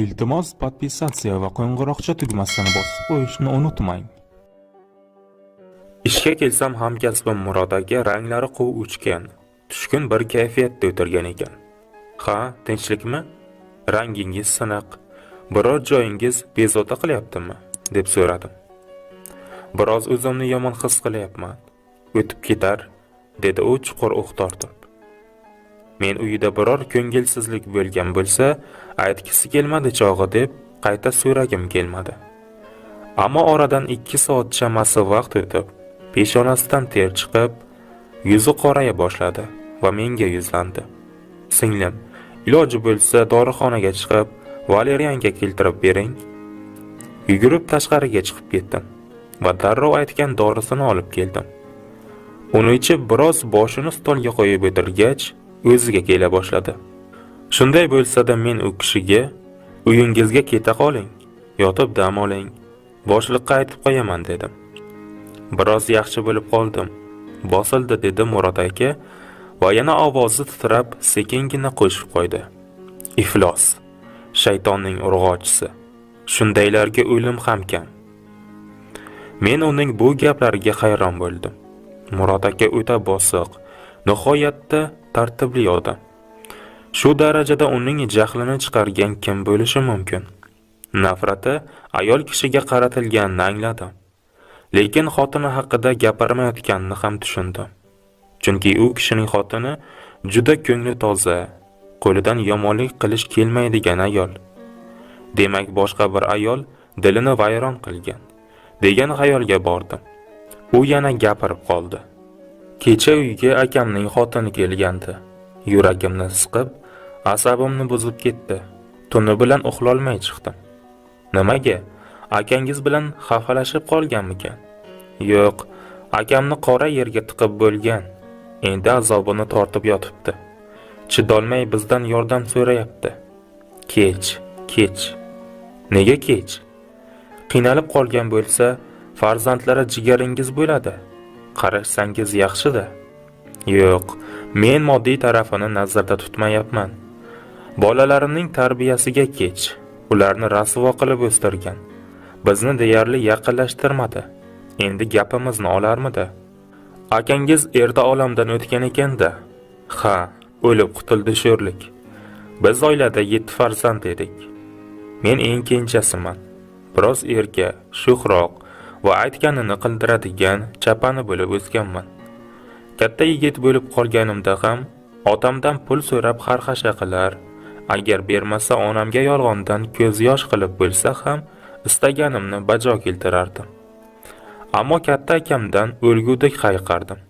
Iltimos podpisatsiya va qo'ng'iroqcha tugmasini bosib qo'yishni unutmang. Ishga kelsam hamkasbim Murod aka ranglari quv o'chgan, tushkun bir kayfiyatda o'tirgan ekan. Ha, tinchlikmi? Rangingiz siniq. Biror joyingiz bezovta qilyaptimi? deb so'radim. Biroz o'zimni yomon his qilyapman. O'tib ketar, dedi u chuqur uh tortib. Men uyida biror ko'ngilsizlik bo'lgan bo'lsa, aytgisi kelmadi chog'i deb qayta so'ragim kelmadi. Ammo oradan 2 soat chamasi vaqt o'tib, peshonasidan ter chiqib, yuzi qoraya boshladi va menga yuzlandi. Singlim, iloji bo'lsa dorixonaga chiqib, valerianga keltirib bering. Yugurib tashqariga chiqib ketdim va darrov aytgan dorisini olib keldim. Uni ichib biroz boshini stolga qo'yib o'tirgach, o'ziga kela boshladi. Shunday bo'lsa-da men u kishiga uyingizga keta qoling, yotib dam oling, boshliqqa aytib qo'yaman dedim. Biroz yaxshi bo'lib qoldim. Bosildi dedi Murod aka va yana ovozi titrab sekingina qo'shib qo'ydi. Iflos, shaytonning urg'ochisi. Shundaylarga o'lim ham kam. Men uning bu gaplariga hayron bo'ldim. Murod aka o'ta bosiq, nihoyatda tartibli odam. Shu darajada uning jahlini chiqargan kim bo'lishi mumkin? Nafrati ayol kishiga qaratilganini angladim. Lekin xotini haqida gapirmayotganini ham tushundim. Chunki u kishining xotini juda ko'ngli toza, qo'lidan yomonlik qilish kelmaydigan ayol. Demak, boshqa bir ayol dilini vayron qilgan degan xayolga bordim. U yana gapirib qoldi. Kecha uyga akamning xotini kelgandi. Yuragimni siqib, asabimni buzib ketdi. Tuni bilan uxlolmay chiqdim. Nimaga? Akangiz bilan xafalashib qolganmikan? Yo'q, akamni qora yerga tiqib bo'lgan. Endi azobini tortib yotibdi. Chidolmay bizdan yordam so'rayapti. Kech, kech. Nega kech? Qiynalib qolgan bo'lsa, farzandlari jigaringiz bo'ladi. Qarashsangiz yaxshida Yo'q, men moddiy tarafini nazarda tutmayapman. Bolalarimning tarbiyasiga kech, ularni rasvo qilib o'stirgan. Bizni deyarli yaqinlashtirmadi. Endi gapimizni olarmidi? Akangiz erta olamdan o'tgan ekanda. Ha, o'lib qutuldi sho'rlik. Biz oilada 7 farzand edik. Men eng kenjasiman. Biroz erka, shuhroq va aytganini qildiradigan chapani bo'lib o'sganman. Katta yigit bo'lib qolganimda ham otamdan pul so'rab xarxasha qilar, agar bermasa onamga yolg'ondan ko'z yosh qilib bo'lsa ham istaganimni bajo keltirardim. Ammo katta akamdan o'lgudek hayqardim.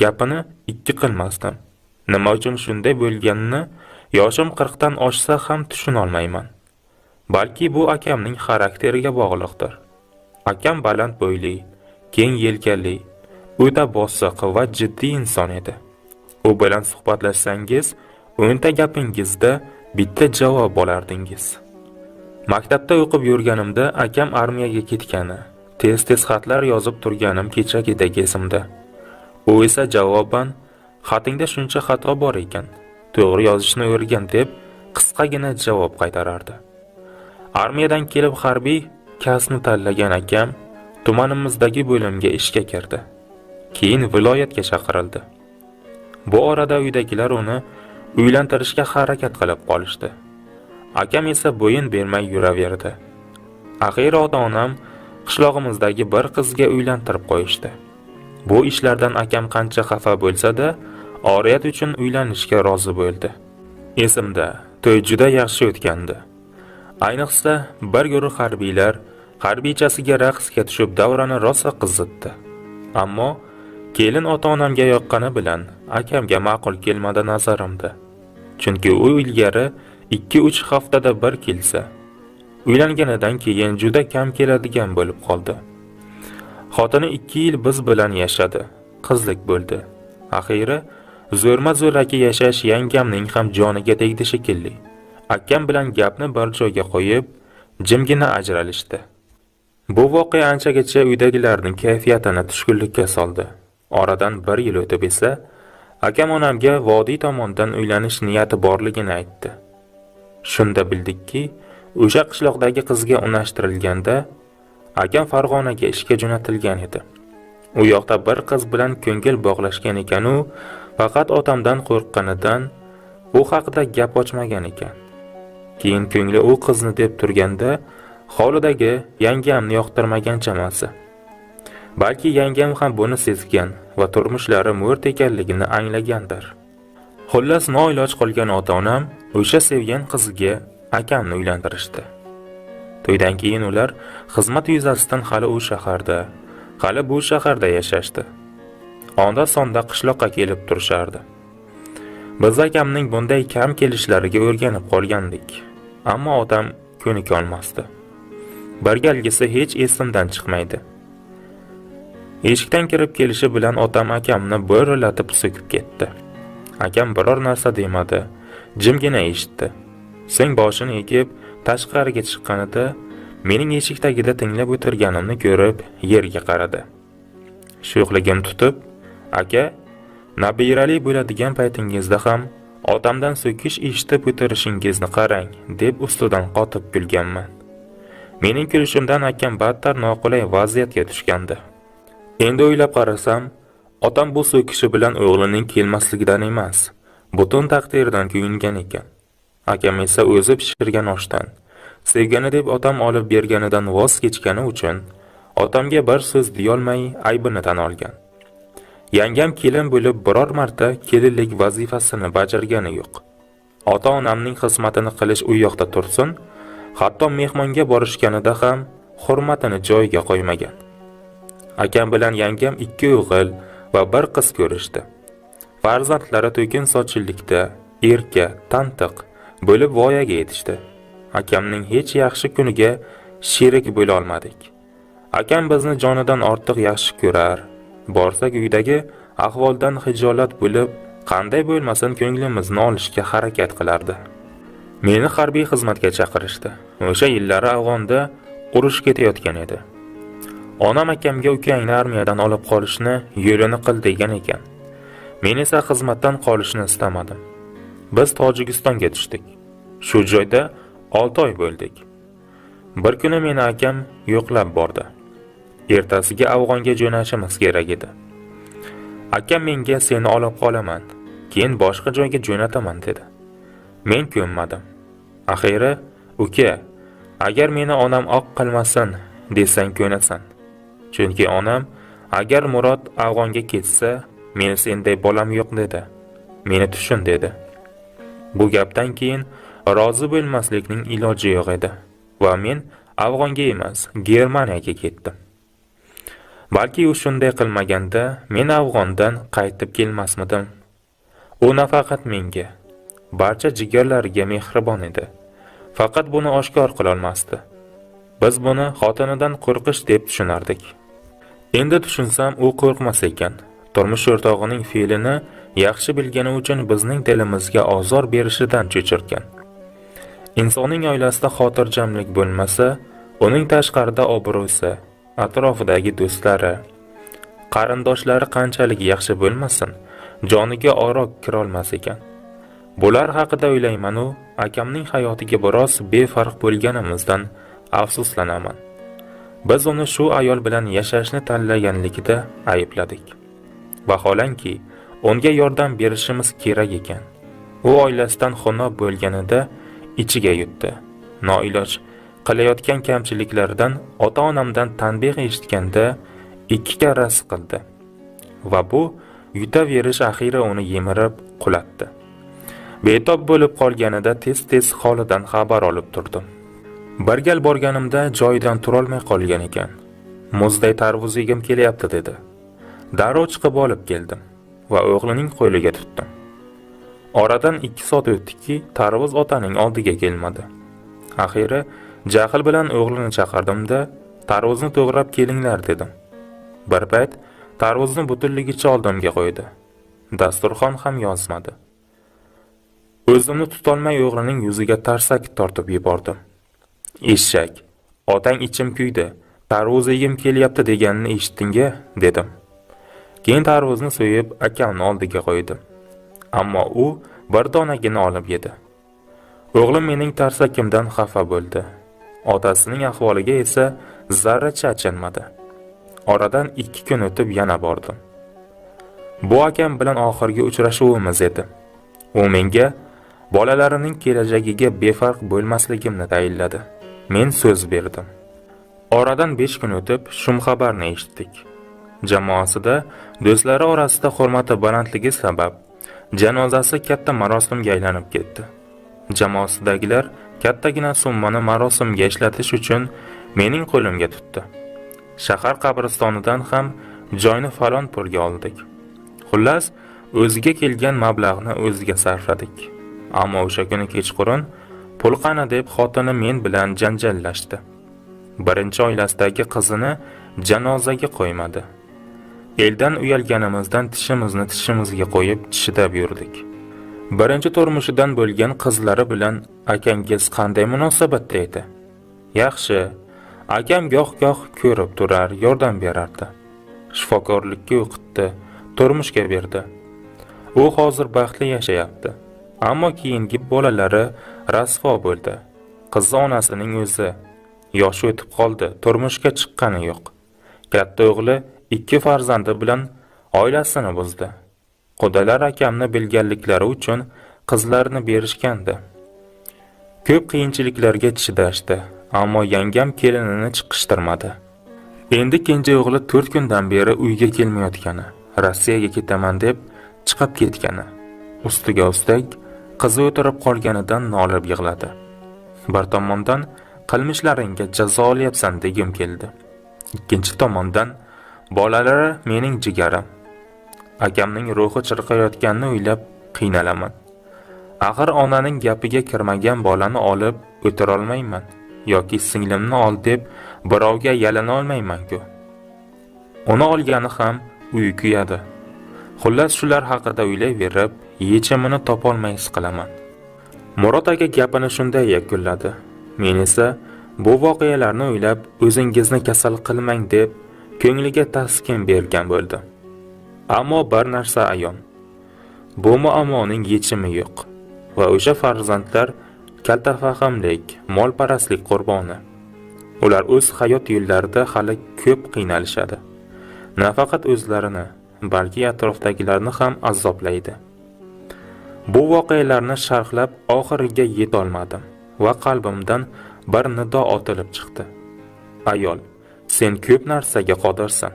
Gapini ikki qilmasdim. Nima uchun shunday bo'lganini yoshim 40 dan oshsa ham tushuna olmayman. Balki bu akamning xarakteriga bog'liqdir. Akam baland bo'yli, keng yelkali, o'ta bosiq va jiddiy inson edi. U bilan suhbatlashsangiz, o'nta gapingizda bitta javob olardingiz. Maktabda o'qib yurganimda akam armiyaga ketgani, tez-tez xatlar yozib turganim kechagidek esimda. U esa javoban xatingda shuncha xato bor ekan, to'g'ri yozishni o'rgan deb qisqagina javob qaytarardi. Armiyadan kelib harbiy kasbni tanlagan akam tumanimizdagi bo'limga ishga kirdi. Keyin viloyatga chaqirildi. Bu orada uydagilar uni uylantirishga harakat qilib qolishdi. Akam esa bo'yin bermay yuraverdi. Axir ota-onam qishlog'imizdagi bir qizga uylantirib qo'yishdi. Bu ishlardan akam qancha xafa bo'lsa-da, oriyat uchun uylanishga rozi bo'ldi. Esimda, to'y juda yaxshi o'tgandi. Ayniqsa, bir guruh harbiylar harbiychasiga raqsga tushib davrani rosa qizitdi. Ammo kelin ota-onamga yoqqani bilan akamga ma'qul kelmadi nazarimda. Chunki u ilgari 2-3 haftada bir kelsa, uylanganidan keyin juda kam keladigan bo'lib qoldi. Xotini 2 yil biz bilan yashadi, qizlik bo'ldi. axiyri zo'rma-zo'raki yashash yangamning ham joniga tegdi shekilli. Akam bilan gapni bir joyga qo'yib, jimgina ajralishdi. Bu voqea anchagacha uydagilarning kayfiyatini tushkunlikka soldi. Oradan 1 yil o'tib esa, akam onamga vodiy tomondan uylanish niyati borligini aytdi. Shunda bildikki, o'sha qishloqdagi qizga unashtirilganda akam Farg'onaga ishga jo'natilgan edi. U yoqda bir qiz bilan ko'ngil bog'lashgan ekan u, faqat otamdan qo'rqqanidan bu haqida gap ochmagan ekan. Keyin ko'ngli u qizni deb turganda hovlidagi yangamni yoqtirmagan chamasi. Balki yangam ham buni sezgan va turmushlari mo'rt ekanligini anglagandir. Xullas noiloj qolgan ota-onam o'sha sevgan qiziga akamni uylantirishdi. To'ydan keyin ular xizmat yuzasidan hali u shaharda, hali bu shaharda yashashdi. Onda sonda qishloqqa kelib turishardi. Biz akamning bunday kam kelishlariga o'rganib qolgandik. Ammo otam ko'nikolmasdi. Birgalgisi hech esimdan chiqmaydi. Eshikdan kirib kelishi bilan otam akamni bo'rilatib so'kib ketdi. Akam biror narsa demadi, jimgina eshitdi. So'ng boshini egib tashqariga chiqqanida mening eshik tagida tinglab o'tirganimni ko'rib yerga qaradi. Sho'xligim tutib, "Aka, nabirali bo'ladigan paytingizda ham otamdan so'kish eshitib o'tirishingizni qarang" deb ustidan qotib kulganman. Mening kirishimdan akam battar noqulay vaziyatga tushgandi. Endi o'ylab qarasam, otam bu so'kishi bilan o'g'lining kelmasligidan emas, butun taqdirdan kuyingan ekan. Akam esa o'zi pishirgan oshdan, sevgani deb otam olib berganidan voz kechgani uchun otamga bir so'z deyolmay aybini tan olgan. Yangam kelin bo'lib biror marta kelinlik vazifasini bajargani yo'q. Ota-onamning xizmatini qilish u yoqda tursin, hatto mehmonga borishganida ham hurmatini joyiga qo'ymagan. Akam bilan yangam ikki o'g'il va bir qiz ko'rishdi. Farzandlari to'kin sochillikda, erka, tantiq bo'lib voyaga yetishdi. Akamning hech yaxshi kuniga sherik bo'la olmadik. Akam bizni jonidan ortiq yaxshi ko'rar. Borsak uydagi ahvoldan hijolat bo'lib, qanday bo'lmasin ko'nglimizni olishga harakat qilardi. Meni harbiy xizmatga chaqirishdi. O'sha yillari Afg'onda urush ketayotgan edi. Onam akamga ukangni armiyadan olib qolishni yo'lini qil degan ekan. Men esa xizmatdan qolishni istamadim. Biz Tojikistonga tushdik. Shu joyda 6 oy bo'ldik. Bir kuni meni akam yo'qlab bordi. Ertasiga Afg'onga jo'nashimiz kerak edi. Akam menga seni olib qolaman, keyin boshqa joyga jo'nataman dedi. Men ko'nmadim. Axiri, uka, agar meni onam oq qilmasin, desang ko'nasan. Chunki onam agar Murod Afg'onga ketsa, meni senday bolam yo'q dedi. Meni tushun dedi. Bu gapdan keyin rozi bo'lmaslikning iloji yo'q edi va men Afg'onga emas, Germaniyaga ketdim. Balki u shunday qilmaganda men Afg'ondan qaytib kelmasmidim. U nafaqat menga, barcha jigarlariga mehribon edi. Faqat buni oshkor qila olmasdi. Biz buni xotinidan qo'rqish deb tushunardik. Endi tushunsam, u qo'rqmas ekan. Turmush o'rtog'ining fe'lini yaxshi bilgani uchun bizning dilimizga ozor berishidan cho'chirgan. Insonning oilasida xotirjamlik bo'lmasa, uning tashqarida obro'si, atrofidagi do'stlari, qarindoshlari qanchalik yaxshi bo'lmasin, joniga oro kirolmas ekan. Bular haqida o'ylayman u akamning hayotiga biroz befarq bo'lganimizdan afsuslanaman. Biz uni shu ayol bilan yashashni tanlaganligida aybladik. Vaholanki, unga yordam berishimiz kerak ekan. U oilasidan xunob bo'lganida ichiga yutdi. Noiloj qilayotgan kamchiliklardan ota-onamdan tanbeh eshitganda ikki karra siqildi. Va bu yutaverish axira uni yemirib qulatdi. Betob bo'lib qolganida tez-tez holidan xabar olib turdim. Bir gal borganimda joyidan turolmay qolgan ekan. Muzday tarvuz yegim kelyapti dedi. Darrov chiqib olib keldim va o'g'lining qo'liga tutdim. Oradan 2 soat o'tdiki, tarvuz otaning oldiga kelmadi. Axiri jahl bilan o'g'lini chaqirdimda tarvuzni to'g'rab kelinglar dedim. Bir payt tarvuzni butunligicha oldimga qo'ydi. Dasturxon ham yozmadi. O'zimni tutolmay o'g'lining yuziga tarsak tortib yubordim. Eshak, otang ichim kuydi. Tarvuz yegim kelyapti deganini eshitding-a, dedim. Keyin tarvuzni so'yib akamni oldiga qo'ydim. Ammo u bir donagini olib yedi. O'g'lim mening tarsakimdan xafa bo'ldi. Otasining ahvoliga esa zarracha achinmadi. Oradan 2 kun o'tib yana bordim. Bu akam bilan oxirgi uchrashuvimiz edi. U menga bolalarining kelajagiga befarq bo'lmasligimni tayinladi. Men so'z berdim. Oradan 5 kun o'tib shum xabarni eshitdik. Jamoasida do'stlari orasida hurmati balandligi sabab janozasi katta marosimga aylanib ketdi. Jamoasidagilar kattagina summani marosimga ishlatish uchun mening qo'limga tutdi. Shahar qabristonidan ham joyni falon pulga oldik. Xullas, o'ziga kelgan mablag'ni o'ziga sarfladik. Ammo o'sha kuni kechqurun pul qani deb xotini men bilan janjallashdi. Birinchi oilasidagi qizini janozaga qo'ymadi. Eldan uyalganimizdan tishimizni tishimizga qo'yib chidab yurdik. Birinchi turmushidan bo'lgan qizlari bilan akangiz qanday munosabatda edi? Yaxshi. Akam goh-goh ko'rib turar, yordam berardi. Shifokorlikka o'qitdi, turmushga berdi. U hozir baxtli yashayapti. Ammo keyingi bolalari rasvo bo'ldi. Qizi onasining o'zi yoshi o'tib qoldi, turmushga chiqqani yo'q. Katta o'g'li ikki farzandi bilan oilasini buzdi. Qudalar akamni bilganliklari uchun qizlarini berishgandi. Ko'p qiyinchiliklarga chidashdi, ammo yangam kelinini chiqishtirmadi. Endi kenja o'g'li 4 kundan beri uyga kelmayotgani, Rossiyaga ketaman deb chiqib ketgani. Ustiga ustak qizi o'tirib qolganidan nolib yig'ladi. Bir tomondan qilmishlaringga jazo olyapsan degim keldi. Ikkinchi tomondan bolalari mening jigarim. Akamning ruhi chirqayotganini o'ylab qiynalaman. Axir onaning gapiga kirmagan bolani olib o'tira olmayman yoki singlimni ol deb birovga yalana olmayman-ku. Uni olgani ham uyi kuyadi. Xullas shular haqida o'ylayverib, yechimini topolmay his qilaman. Murod aka gapini shunday yakunladi. Men esa bu voqealarni o'ylab o'zingizni kasal qilmang deb ko'ngliga taskin bergan bo'ldim. Ammo bir narsa ayon. Bu muammoning yechimi yo'q va o'sha farzandlar kaltafahmlik, molparastlik qurboni. Ular o'z hayot yo'llarida hali ko'p qiynalishadi. Nafaqat o'zlarini, balki atrofdagilarni ham azoblaydi. Bu voqealarni sharhlab oxiriga yetolmadim va qalbimdan bir nido otilib chiqdi. Ayol, sen ko'p narsaga qodirsan.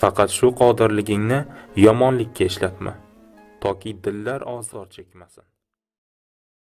Faqat shu qodirligingni yomonlikka ishlatma, toki dillar ozor chekmasin.